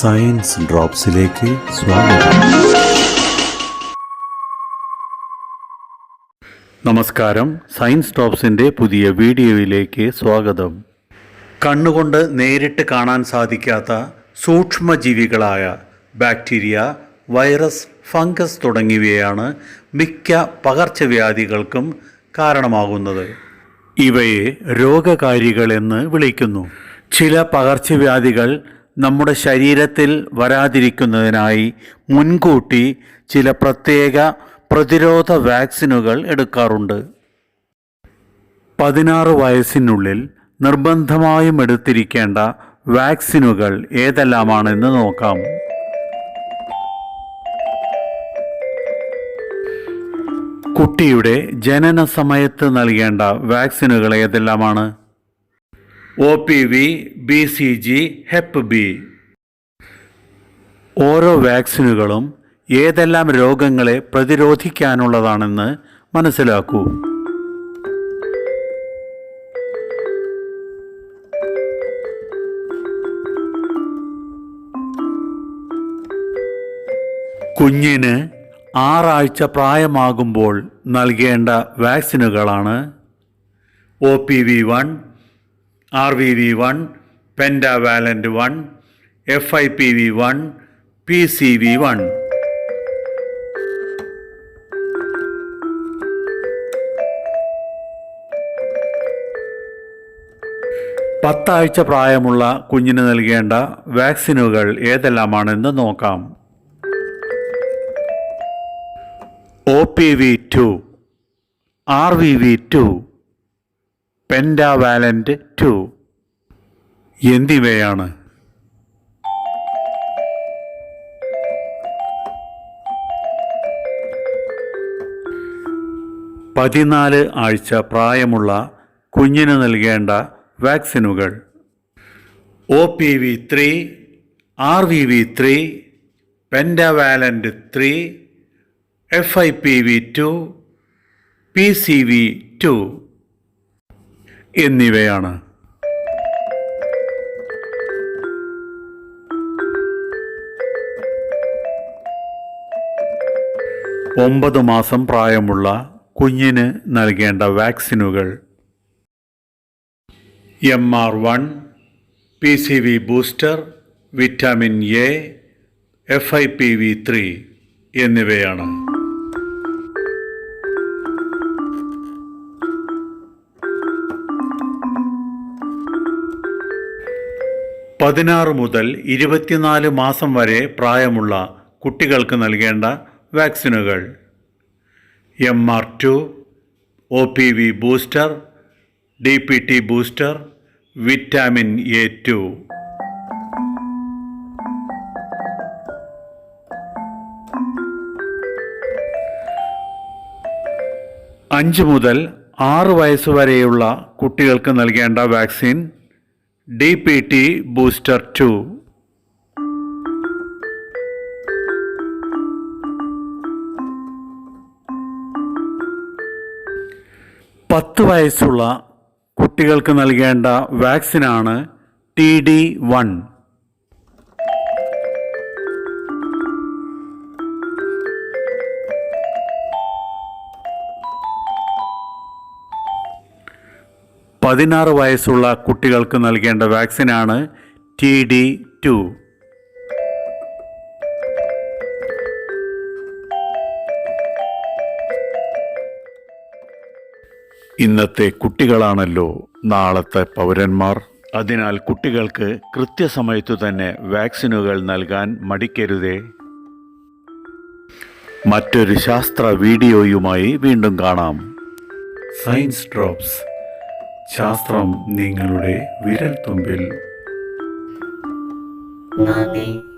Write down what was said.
Science ഡ്രോപ്സിലേക്ക് സ്വാഗതം. നമസ്കാരം. Science ഡ്രോപ്സിന്റെ പുതിയ വീഡിയോയിലേക്ക് സ്വാഗതം. കണ്ണുകൊണ്ട് നേരിട്ട് കാണാൻ സാധിക്കാത്ത സൂക്ഷ്മജീവികളായ ബാക്ടീരിയ വൈറസ് ഫംഗസ് തുടങ്ങിയവയാണ് മിക്ക പകർച്ചവ്യാധികൾക്കും കാരണമാകുന്നത്. ഇവയെ രോഗകാരികൾ എന്ന് വിളിക്കുന്നു. ചില പകർച്ചവ്യാധികൾ നമ്മുടെ ശരീരത്തിൽ വരാതിരിക്കുന്നതിനായി മുൻകൂട്ടി ചില പ്രത്യേക പ്രതിരോധ വാക്സിനുകൾ എടുക്കാറുണ്ട്. പതിനാറ് വയസ്സിനുള്ളിൽ നിർബന്ധമായും എടുത്തിരിക്കേണ്ട വാക്സിനുകൾ ഏതെല്ലാമാണെന്ന് നോക്കാം. കുട്ടിയുടെ ജനന സമയത്ത് നൽകേണ്ട വാക്സിനുകൾ ഏതെല്ലാമാണ്? O P V B C G hep B. ഓരോ വാക്സിനുകളും ഏതെല്ലാം രോഗങ്ങളെ പ്രതിരോധിക്കാനുള്ളതാണെന്ന് മനസ്സിലാക്കൂ. കുഞ്ഞിന് ആറാഴ്ച പ്രായമാകുമ്പോൾ നൽകേണ്ട വാക്സിനുകളാണ് O P V one R V V one pentavalent one F I P V one P C V one. പത്താഴ്ച പ്രായമുള്ള കുഞ്ഞിന് നൽകേണ്ട വാക്സിനുകൾ ഏതെല്ലാമാണെന്ന് നോക്കാം. O P V two R V V two. Pentavalent two. എന്നിവയാണ് പതിനാല് ആഴ്ച പ്രായമുള്ള കുഞ്ഞിന് നൽകേണ്ട വാക്സിനുകൾ. O P V three R V V three pentavalent three F I P V two P C V two എന്നിവയാണ്. ഒമ്പത് മാസം പ്രായമുള്ള കുഞ്ഞിന് നൽകേണ്ട വാക്സിനുകൾ. M R one P C V booster vitamin A F I P V three എന്നിവയാണ്. പതിനാറ് മുതൽ ഇരുപത്തിനാല് മാസം വരെ പ്രായമുള്ള കുട്ടികൾക്ക് നൽകേണ്ട വാക്സിനുകൾ. M R two O P V booster D P T booster vitamin A two അഞ്ച് മുതൽ ആറ് വയസ്സ് വരെയുള്ള കുട്ടികൾക്ക് നൽകേണ്ട vaccine D P T booster two പത്ത് വയസ്സുള്ള കുട്ടികൾക്ക് നൽകേണ്ട വാക്സിനാണ് ടി ഡി വൺ പതിനാറ് വയസ്സുള്ള കുട്ടികൾക്ക് നൽകേണ്ട വാക്സിനാണ് ടി ഡി ടു. ഇന്നത്തെ കുട്ടികളാണല്ലോ നാളത്തെ പൗരന്മാർ. അതിനാൽ കുട്ടികൾക്ക് കൃത്യസമയത്തു തന്നെ വാക്സിനുകൾ നൽകാൻ മടിക്കരുതേ. മറ്റൊരു ശാസ്ത്ര വീഡിയോയുമായി വീണ്ടും കാണാം. സയൻസ് ഡ്രോപ്സ് ശാസ്ത്രം നിങ്ങളുടെ വിരൽത്തുമ്പിൽ. നന്ദി.